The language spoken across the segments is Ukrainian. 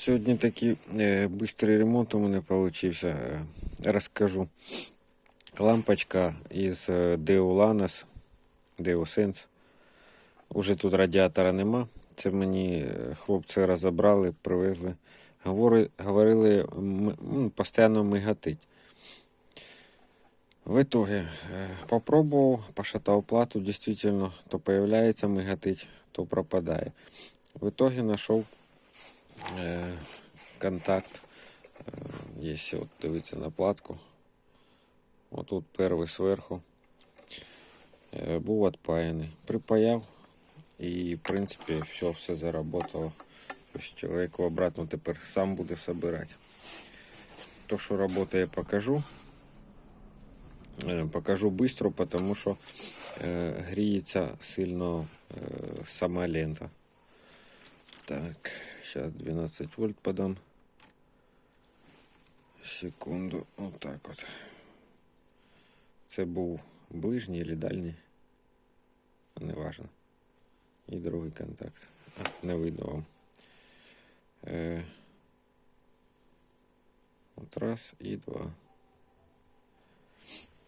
Сьогодні такий е, бистрий ремонт у мене вийшов. Розкажу. Лампочка із е, Deulanas, Deosense. Уже тут радіатора нема. Це мені е, хлопці розібрали, привезли. Говори, говорили, м, постійно мигатить. В итоге попробовал, пошатал плату, действительно, то появляется мигатить, то пропадает. В итоге э, контакт, э, если вот дивиться на платку. Вот тут перший зверху. Е, був відпаяний. Припаяв і, в принципі, все, все заработало. Тобто чоловік обратно тепер сам буде собирати. То, що працює, покажу. Е, Покажу быстро, потому що е, гріється сильно е, сама лента. Так, сейчас 12 вольт подам. Секунду, вот так от. Це був ближній чи дальній. Неважно. І другий контакт. А, не видно вам. Е, от раз і два.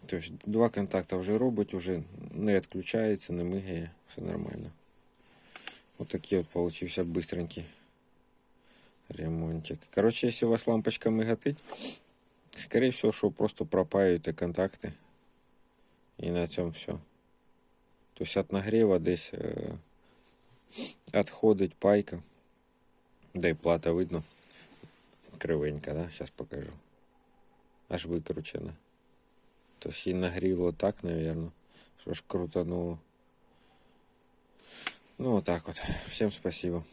Тобто два контакти вже робить, вже не відключається, не мигає, все нормально. Вот такий от получився быстренький ремонтик. Короче, если у вас лампочка мигатить, скорее всего, что просто пропаюєте контакти. І на цьому все. Тобто від нагріва десь е, відходить пайка. Да і плата видно. Кривенька, да? Зараз покажу. Аж викручена. Тобто і нагріло так, наверное. Що ж крутануло. Ну, вот так вот. Всем спасибо.